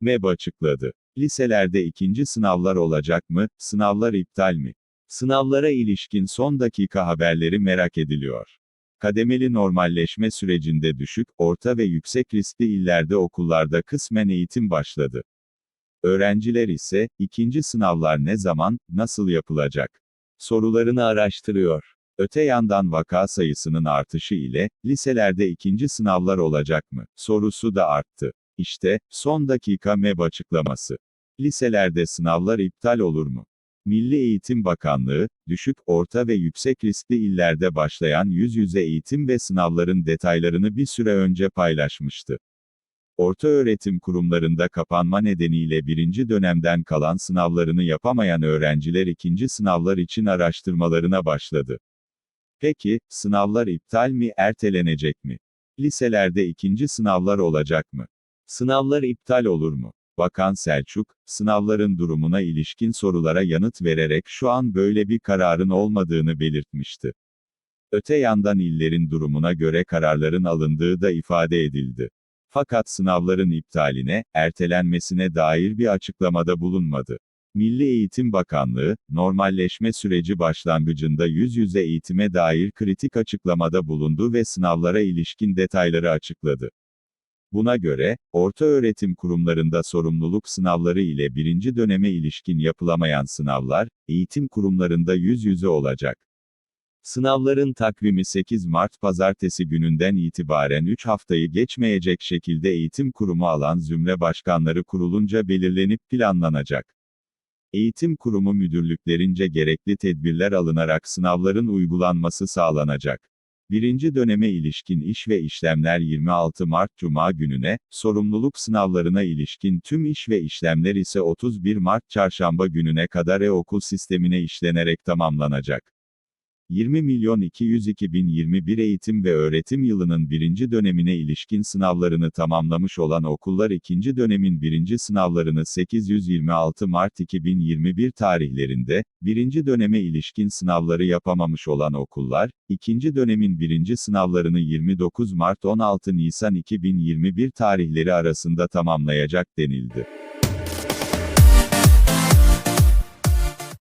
MEB açıkladı. Liselerde ikinci sınavlar olacak mı, sınavlar iptal mi? Sınavlara ilişkin son dakika haberleri merak ediliyor. Kademeli normalleşme sürecinde düşük, orta ve yüksek riskli illerde okullarda kısmen eğitim başladı. Öğrenciler ise, ikinci sınavlar ne zaman, nasıl yapılacak? Sorularını araştırıyor. Öte yandan vaka sayısının artışı ile, liselerde ikinci sınavlar olacak mı? Sorusu da arttı. İşte, son dakika MEB açıklaması. Liselerde sınavlar iptal olur mu? Milli Eğitim Bakanlığı, düşük, orta ve yüksek riskli illerde başlayan yüz yüze eğitim ve sınavların detaylarını bir süre önce paylaşmıştı. Ortaöğretim kurumlarında kapanma nedeniyle birinci dönemden kalan sınavlarını yapamayan öğrenciler ikinci sınavlar için araştırmalarına başladı. Peki, sınavlar iptal mi, ertelenecek mi? Liselerde ikinci sınavlar olacak mı? Sınavlar iptal olur mu? Bakan Selçuk, sınavların durumuna ilişkin sorulara yanıt vererek şu an böyle bir kararın olmadığını belirtmişti. Öte yandan illerin durumuna göre kararların alındığı da ifade edildi. Fakat sınavların iptaline, ertelenmesine dair bir açıklamada bulunmadı. Milli Eğitim Bakanlığı, normalleşme süreci başlangıcında yüz yüze eğitime dair kritik açıklamada bulundu ve sınavlara ilişkin detayları açıkladı. Buna göre, ortaöğretim kurumlarında sorumluluk sınavları ile birinci döneme ilişkin yapılamayan sınavlar, eğitim kurumlarında yüz yüze olacak. Sınavların takvimi 8 Mart Pazartesi gününden itibaren 3 haftayı geçmeyecek şekilde eğitim kurumu alan zümre başkanları kurulunca belirlenip planlanacak. Eğitim kurumu müdürlüklerince gerekli tedbirler alınarak sınavların uygulanması sağlanacak. Birinci döneme ilişkin iş ve işlemler 26 Mart Cuma gününe, sorumluluk sınavlarına ilişkin tüm iş ve işlemler ise 31 Mart Çarşamba gününe kadar e-okul sistemine işlenerek tamamlanacak. 20 milyon 202 bin 21 eğitim ve öğretim yılının birinci dönemine ilişkin sınavlarını tamamlamış olan okullar ikinci dönemin birinci sınavlarını 826 Mart 2021 tarihlerinde, birinci döneme ilişkin sınavları yapamamış olan okullar, ikinci dönemin birinci sınavlarını 29 Mart 16 Nisan 2021 tarihleri arasında tamamlayacak denildi.